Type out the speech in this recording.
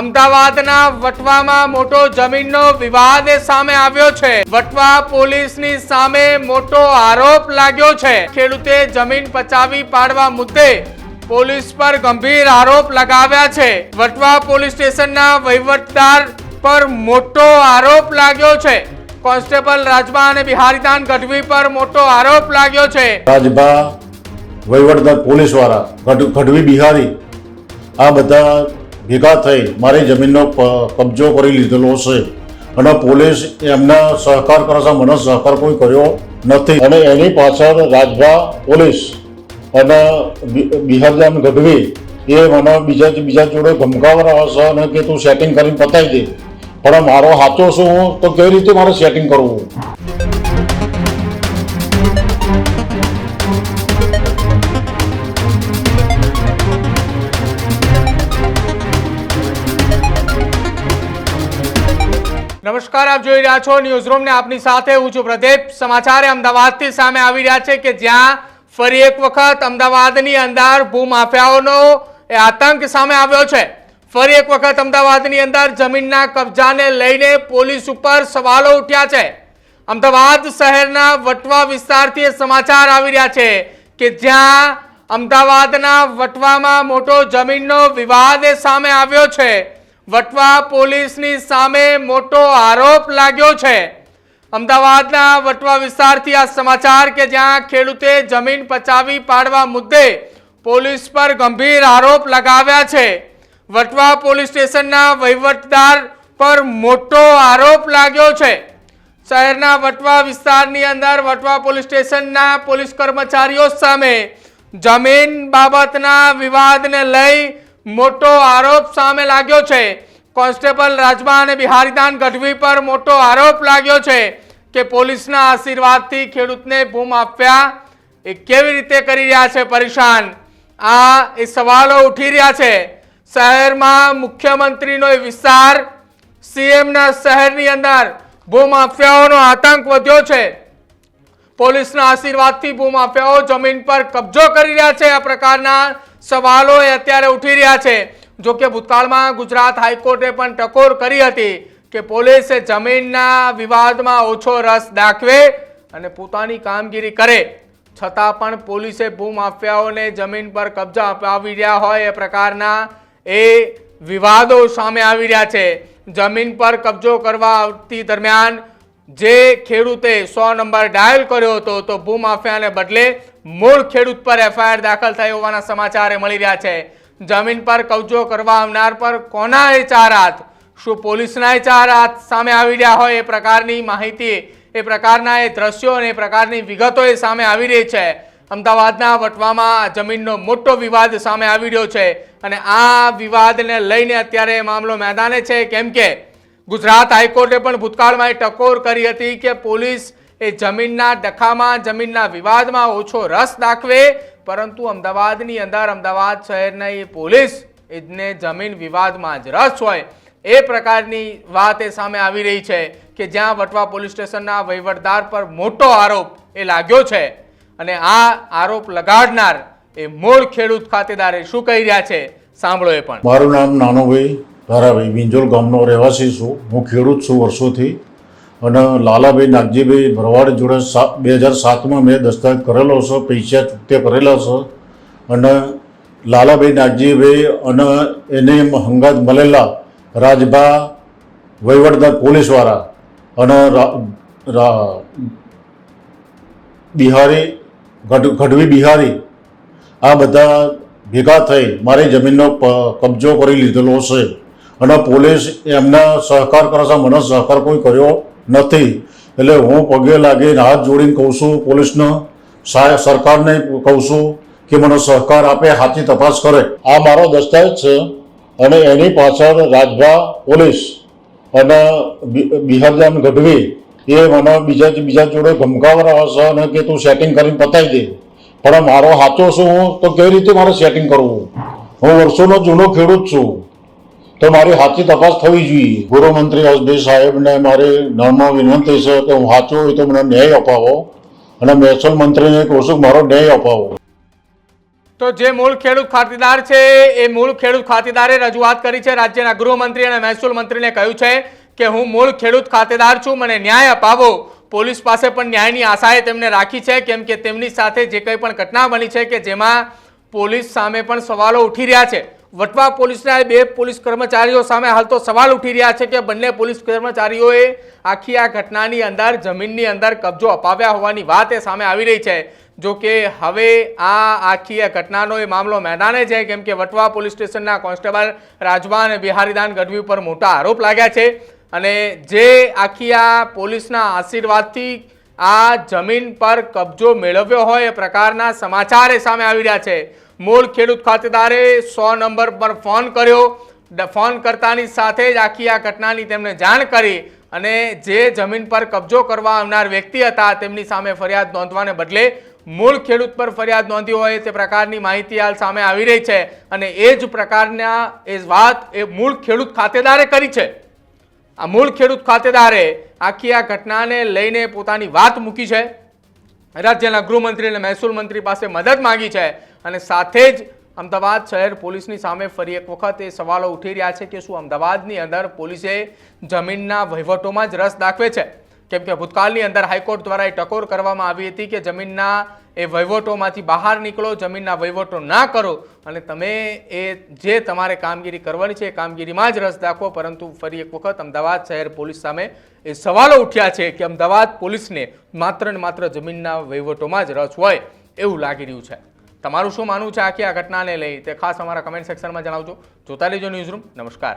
અમદાવાદના વટવામાં મોટો જમીનનો વિવાદ સામે આવ્યો છે. વટવા પોલીસની સામે મોટો આરોપ લાગ્યો છે. ખેડૂતે જમીન પચાવી પાડવા મુદ્દે પોલીસ પર ગંભીર આરોપ લગાવ્યા છે. વટવા પોલીસ સ્ટેશનના વહીવટદાર પર મોટો આરોપ લાગ્યો છે. કોન્સ્ટેબલ રાજભા અને બિહારીદાન ગઢવી પર મોટો આરોપ લાગ્યો છે. રાજભા, વહીવટદાર, પોલીસવાળા, ગઢ, ગઢવી, બિહારી, આ બધા ભેગા થઈ મારી જમીનનો કબજો કરી લીધેલો છે. અને પોલીસ એમના સહકાર કરે છે. મને સહકાર કોઈ કર્યો નથી. અને એની પાછળ રાજભા પોલીસ અને બિહારજાન ગઢવી એ મને બીજા બીજા જોડે ધમકાવવા હશે અને કે તું સેટિંગ કરીને પતાવી દે. પણ મારો હાથો શું, તો કઈ રીતે મારે સેટિંગ કરવું? નમસ્કાર, આપ જોઈ રહ્યા છો ન્યૂઝ રૂમ ને આપની સાથે હું છું પ્રદીપ. સમાચાર અમદાવાદથી સામે આવી રહ્યા છે કે જ્યાં ફરી એક વખત અમદાવાદની અંદર ભૂમાફિયાઓનો એ આતંક સામે આવ્યો છે. ફરી એક વખત અમદાવાદની અંદર જમીનના કબજાને લઈને પોલીસ ઉપર સવાલો ઉઠ્યા છે. અમદાવાદ શહેરના વટવા વિસ્તારથી સમાચાર આવી રહ્યા છે કે જ્યાં અમદાવાદના વટવામાં મોટો જમીનનો વિવાદ સામે આવ્યો છે. વટવા પોલીસની સામે મોટો આરોપ લાગ્યો છે. અમદાવાદના વટવા વિસ્તારથી આ સમાચાર કે જ્યાં ખેડૂતે જમીન પચાવી પાડવા મુદ્દે પોલીસ પર ગંભીર આરોપ લગાવ્યા છે. વટવા પોલીસ સ્ટેશનના વહીવટદાર પર મોટો આરોપ લાગ્યો છે. શહેરના વટવા વિસ્તારની અંદર વટવા પોલીસ સ્ટેશનના પોલીસ કર્મચારીઓ સામે જમીન બાબતના વિવાદને લઈ મોટો આરોપ સામે લાગ્યો છે. કોન્સ્ટેબલ રાજમા અને બિહારીદાન ગઢવી પર મોટો આરોપ લાગ્યો છે કે પોલીસના આશીર્વાદથી ખેડૂતને ભૂમ આપ્યા. એ કેવી રીતે કરી રહ્યા છે પરેશાન? આ એ સવાલો ઉઠી રહ્યા છે. શહેરમાં મુખ્યમંત્રીનો એ વિસ્તાર સીએમના શહેરની અંદર ભૂમાફિયાઓનો આતંક વધ્યો છે. પોલીસના આશીર્વાદથી ભૂમાફિયાઓ જમીન પર કબજો કરી રહ્યા છે આ પ્રકારના સવાલો એ અત્યારે ઉઠી રહ્યા છે. જો કે ભૂતકાળમાં ગુજરાત હાઈકોર્ટે પણ ટકોર કરી હતી કે પોલીસે જમીનના વિવાદમાં ઓછો રસ દાખવે અને પોતાની કામગીરી કરે. છતાં પણ પોલીસે ભૂમાફિયાઓને જમીન પર કબજા અપાવી રહ્યા હોય એ પ્રકારના એ વિવાદો સામે આવી રહ્યા છે. જમીન પર કબજો કરવા આવતી દરમિયાન જે ખેડૂતે સો નંબર ડાયલ કર્યો હતો, તો ભૂમાફિયાને બદલે મૂળ ખેડૂત પર એફઆઈઆર દાખલ થઈ હોવાના સમાચારે મળી રહ્યા છે. જમીન પર કબજો કરવા આવનાર પર કોના એ ચાર હાથ શું પોલીસના એ ચાર હાથ સામે આવી રહ્યા હોય એ પ્રકારની માહિતી, એ પ્રકારના એ દ્રશ્યો અને એ પ્રકારની વિગતો એ સામે આવી રહી છે. અમદાવાદના વટવામાં જમીનનો મોટો વિવાદ સામે આવી રહ્યો છે અને આ વિવાદને લઈને અત્યારે મામલો મેદાને છે. કેમ કે ગુજરાત હાઈકોર્ટે પણ ભૂતકાળમાં એ ટકોર કરી હતી કે પોલીસ એ જમીનના ડખામાં, જમીનના વિવાદમાં ઓછો રસ દાખવે, પરંતુ અમદાવાદની અંદર અમદાવાદ શહેરના એ પોલીસ એને જમીન વિવાદમાં જ રસ હોય. એ પ્રકારની વાત એ સામે આવી રહી છે કે જ્યાં વટવા પોલીસ સ્ટેશનના વહીવટદાર પર મોટો આરોપ એ લાગ્યો છે. અને આ આરોપ લગાડનાર એ મૂળ ખેડૂત ખાતેદારે શું કહી રહ્યા છે? સાંભળો એ પણ. મારું નામ નાનુભાઈ ધારાભાઈ વિંજોલ ગામનો રહેવાસી છું. હું ખેડૂત છું વર્ષોથી અને લાલાભાઈ નાગજીભાઈ ભરવાડ જોડે સાત બે હજાર સાતમાં મેં દસ્તાવેજ કરેલો છે, પૈસા ચૂકતે કરેલા છે અને લાલાભાઈ નાગજીભાઈ અને એને હંગાત મળેલા રાજભા વહીવટદાર પોલીસવાળા અને બિહારી, ગઢ, ગઢવી બિહારી આ બધા ભેગા થઈ મારી જમીનનો કબજો કરી લીધેલો છે. અને પોલીસ એમના સહકાર કરે છે. મને સહકાર કોઈ કર્યો નથી. એટલે હું પગે લાગીને હાથ જોડીને કહું છું, પોલીસને સરકારને કહું છું કે મને સહકાર આપે સાચી તપાસ કરે. આ મારો દસ્તાવેજ છે અને એની પાછળ રાજભા પોલીસ અને બિહારજાન ગઢવી એ મને બીજા બીજા જોડે ધમકાવવા હશે છે અને કે તું સેટિંગ કરીને પતાવી દે. પણ મારો સાચો શું? હું તો કેવી રીતે મારે સેટિંગ કરવું? હું વર્ષોનો જૂનો ખેડૂત છું. તો મારી સાચી તપાસ થવી જોઈએ. ગૃહમંત્રી હર્ષભાઈ સાહેબને મારી નર્મ વિનંતી છે કે હું સાચો હોય તો મને ન્યાય અપાવો અને મહેસૂલ મંત્રીને કહું છું મારો ન્યાય અપાવો. તો જે મૂળ ખેડૂત ખાતેદાર છે, એ મૂળ ખેડૂત ખાતેદારે રજૂઆત કરી છે. રાજ્યના ગૃહમંત્રી અને મહેસૂલ મંત્રીને કહ્યું છે કે હું મૂળ ખેડૂત ખાતેદાર છું, મને ન્યાય અપાવો. પોલીસ પાસે પણ ન્યાયની આશાએ તેમને રાખી છે, કેમ કે તેમની સાથે જે કંઈ પણ ઘટના બની છે કે જેમાં પોલીસ સામે પણ સવાલો ઉઠી રહ્યા છે. વટવા પોલીસના બે પોલીસ કર્મચારીઓ સામે હાલ તો સવાલ ઉઠી રહ્યા છે કે બંને પોલીસ કર્મચારીઓએ આખી આ ઘટનાની અંદર, જમીનની અંદર કબજો અપાવ્યા હોવાની વાત એ સામે આવી રહી છે. જો કે હવે આ આખી આ ઘટનાનો એ મામલો મેદાને છે, કેમ કે વટવા પોલીસ સ્ટેશનના કોન્સ્ટેબલ રાજવા અને બિહારીદાન ગઢવી ઉપર મોટા આરોપ લાગ્યા છે. અને જે આખી આ પોલીસના આશીર્વાદથી આ જમીન પર કબજો મેળવ્યો હોય એ પ્રકારના સમાચાર એ સામે આવી રહ્યા છે. મૂળ ખેડૂત ખાતેદારે સો નંબર પર ફોન કર્યો. ફોન કરતાની સાથે જ આખી આ ઘટનાની તેમને જાણ કરી અને જે જમીન પર કબજો કરવા આવનાર વ્યક્તિ હતા તેમની સામે ફરિયાદ નોંધવાને બદલે મૂળ ખેડૂત પર ફરિયાદ નોંધી હોય તે પ્રકારની માહિતી હાલ સામે આવી રહી છે અને એ જ પ્રકારના એ વાત એ મૂળ ખેડૂત ખાતેદારે કરી છે. આ મૂળ ખેડૂત ખાતેદારે આખી આ ઘટનાને લઈને પોતાની વાત મૂકી છે. રાજ્યના ગૃહમંત્રી અને મહેસૂલ મંત્રી પાસે મદદ માંગી છે અને સાથે જ અમદાવાદ શહેર પોલીસની સામે ફરી એક વખત એ સવાલો ઉઠી રહ્યા છે કે શું અમદાવાદની અંદર પોલીસે જમીનના વહીવટોમાં જ રસ દાખવે છે? કેમ કે ભૂતકાળની અંદર હાઈકોર્ટ દ્વારા એ ટકોર કરવામાં આવી હતી કે જમીનના એ વહીવટોમાંથી બહાર નીકળો, જમીનના વહીવટો ના કરો અને તમે એ જે તમારે કામગીરી કરવાની છે એ કામગીરીમાં જ રસ દાખવો. પરંતુ ફરી એક વખત અમદાવાદ શહેર પોલીસ સામે એ સવાલો ઉઠ્યા છે કે અમદાવાદ પોલીસને માત્ર ને માત્ર જમીનના વહીવટોમાં જ રસ હોય એવું લાગી રહ્યું છે. તમારું શું માનવું છે આખી આ ઘટનાને લઈ? તે ખાસ અમારા કમેન્ટ સેક્શનમાં જણાવજો. જોતા રહેજો ન્યૂઝરૂમ નમસ્કાર.